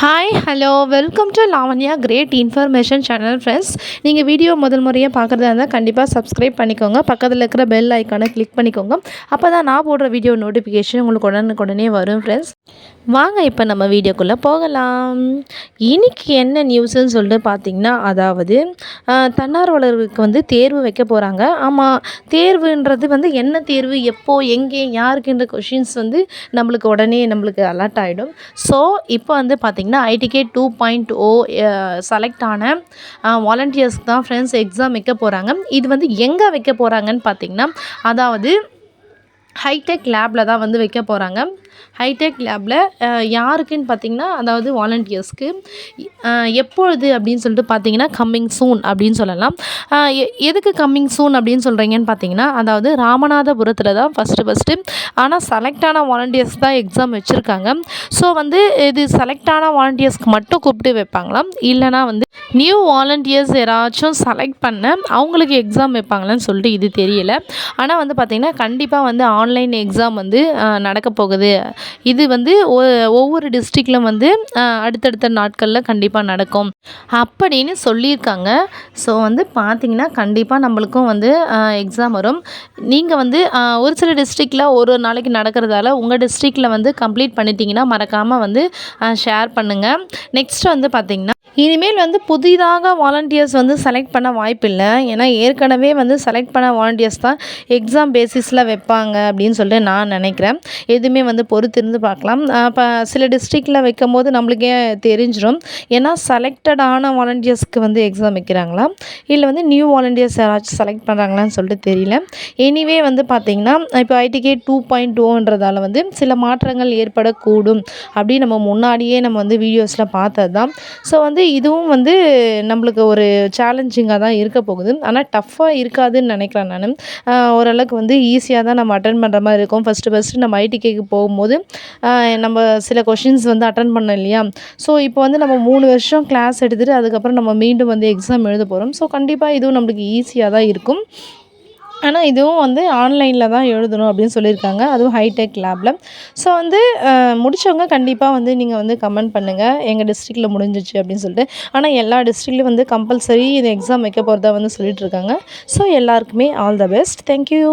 Hi hello welcome to Lavanya great information channel friends நீங்கள் video முதல் முறையாக பார்க்குறதா இருந்தால் கண்டிப்பாக சப்ஸ்கிரைப் பண்ணிக்கோங்க. பக்கத்தில் இருக்கிற பெல் ஐக்கானை கிளிக் பண்ணிக்கோங்க. அப்போ தான் நான் போடுற வீடியோ நோட்டிஃபிகேஷன் உங்களுக்கு உடனுக்குடனே வரும் ஃப்ரெண்ட்ஸ் வாங்க இப்போ நம்ம வீடியோக்குள்ளே போகலாம். இன்னைக்கு என்ன நியூஸ்ன்னு சொல்லிட்டு பார்த்தீங்கன்னா அதாவது தன்னார்வலர்களுக்கு வந்து தேர்வு வைக்க போகிறாங்க ஆமாம் தேர்வுன்றது வந்து என்ன தேர்வு எப்போ எங்கே யாருக்குன்ற கொஷின்ஸ் வந்து நம்மளுக்கு உடனே நம்மளுக்கு அலர்ட் ஆகிடும் ஸோ இப்போ வந்து பார்த்திங்கன்னா IDK two point O select ஆன வாலண்டியர்ஸ்க்கு தான் ஃப்ரெண்ட்ஸ் எக்ஸாம் வைக்க போகிறாங்க இது வந்து எங்கே வைக்க போகிறாங்கன்னு பார்த்திங்கன்னா அதாவது ஹைடெக் லேபில் தான் வந்து வைக்க போகிறாங்க ஹைடெக் லேபில் யாருக்குன்னு பார்த்தீங்கன்னா அதாவது வாலண்டியர்ஸ்க்கு எப்பொழுது அப்படின்னு சொல்லிட்டு பார்த்தீங்கன்னா கம்மிங் சூன் அப்படின்னு சொல்லலாம். எ- எதுக்கு கம்மிங் சூன் அப்படின்னு சொல்கிறீங்கன்னு பார்த்தீங்கன்னா அதாவது ராமநாதபுரத்தில் தான் ஃபஸ்ட்டு ஃபஸ்ட்டு ஆனால் செலக்ட் ஆன வாலண்டியர்ஸ் தான் எக்ஸாம் வச்சுருக்காங்க. ஸோ வந்து இது செலக்ட் ஆன வாலண்டியர்ஸ்க்கு மட்டும் கூப்பிட்டு வைப்பாங்களாம்? இல்லைனா வந்து நியூ வாலண்டியர்ஸ் யாராச்சும் செலக்ட் பண்ண அவங்களுக்கு எக்ஸாம் வைப்பாங்களான்னு சொல்லிட்டு இது தெரியல. ஆனால் வந்து பார்த்திங்கன்னா கண்டிப்பாக வந்து ஆன்லைன் எக்ஸாம் வந்து நடக்க போகுது. இது வந்து ஒ- ஒவ்வொரு டிஸ்ட்ரிக்டில் வந்து அடுத்தடுத்த நாட்களில் கண்டிப்பாக நடக்கும். அப்படின்னு சொல்லியிருக்காங்க. ஸோ வந்து பார்த்திங்கன்னா கண்டிப்பாக நம்மளுக்கும் வந்து எக்ஸாம் வரும். நீங்கள் வந்து ஒரு சில டிஸ்ட்ரிக்டில் ஒரு ஒரு நாளைக்கு நடக்கிறதால உங்கள் டிஸ்ட்ரிக்டில் வந்து கம்ப்ளீட் பண்ணிட்டீங்கன்னா மறக்காமல் வந்து ஷேர் பண்ணுங்கள் நெக்ஸ்ட் வந்து பார்த்திங்கன்னா இனிமேல் வந்து புதிதாக வாலண்டியர்ஸ் வந்து செலக்ட் பண்ண வாய்ப்பில்லை. ஏன்னா ஏற்கனவே வந்து செலக்ட் பண்ண வாலண்டியர்ஸ் தான் எக்ஸாம் பேசிஸில் வைப்பாங்க அப்படின்னு சொல்லிட்டு நான் நினைக்கிறேன். எதுவுமே வந்து பொறுத்திருந்து பார்க்கலாம். இப்போ சில டிஸ்ட்ரிக்டில் வைக்கும் போது நம்மளுக்கே தெரிஞ்சிடும் ஏன்னா செலக்டடான வாலண்டியர்ஸ்க்கு வந்து எக்ஸாம் வைக்கிறாங்களா? இல்லை வந்து நியூ வாலண்டியர்ஸ் யாராச்சும் செலக்ட் பண்ணுறாங்களான்னு சொல்லிட்டு தெரியல. எனிவே வந்து பார்த்திங்கன்னா இப்போ ஐடிகே டூ பாயிண்ட் டூன்றதால வந்து சில மாற்றங்கள் ஏற்படக்கூடும் அப்படின்னு நம்ம முன்னாடியே நம்ம வந்து வீடியோஸில் பார்த்தது தான் ஸோ வந்து இதுவும் வந்து நம்மளுக்கு ஒரு சேலஞ்சிங்காக தான் இருக்க போகுது. ஆனால் டஃப்பாக இருக்காதுன்னு நினைக்கிறேன் நான். ஓரளவுக்கு வந்து ஈஸியாக தான் நம்ம அட்டன் பண்ணுற மாதிரி இருக்கும். ஃபஸ்ட்டு ஃபஸ்ட்டு நம்ம ஐடிகேக்கு போகும்போது நம்ம சில கொஷின்ஸ் வந்து அட்டன் பண்ணோம் இல்லையா? ஸோ இப்போ வந்து நம்ம மூணு வருஷம் கிளாஸ் எடுத்துகிட்டு அதுக்கப்புறம் நம்ம மீண்டும் வந்து எக்ஸாம் எழுத போகிறோம் ஸோ கண்டிப்பாக இதுவும் நம்மளுக்கு ஈஸியாக தான் இருக்கும். ஆனால் இதுவும் வந்து ஆன்லைனில் தான் எழுதணும் அப்படின்னு சொல்லியிருக்காங்க. அதுவும் ஹைடெக் லேபில் ஸோ வந்து முடித்தவங்க முடிச்சவங்க கண்டிப்பாக வந்து நீங்கள் வந்து கமெண்ட் பண்ணுங்கள் எங்கள் டிஸ்ட்ரிக்டில் முடிஞ்சிச்சு அப்படின்னு சொல்லிட்டு. ஆனால் எல்லா டிஸ்ட்ரிக்ட்லையும் வந்து கம்பல்சரி இது எக்ஸாம் வைக்க போகிறதா வந்து சொல்லிட்டு இருக்காங்க. ஸோ எல்லாருக்குமே ஆல் த பெஸ்ட் தேங்க்யூ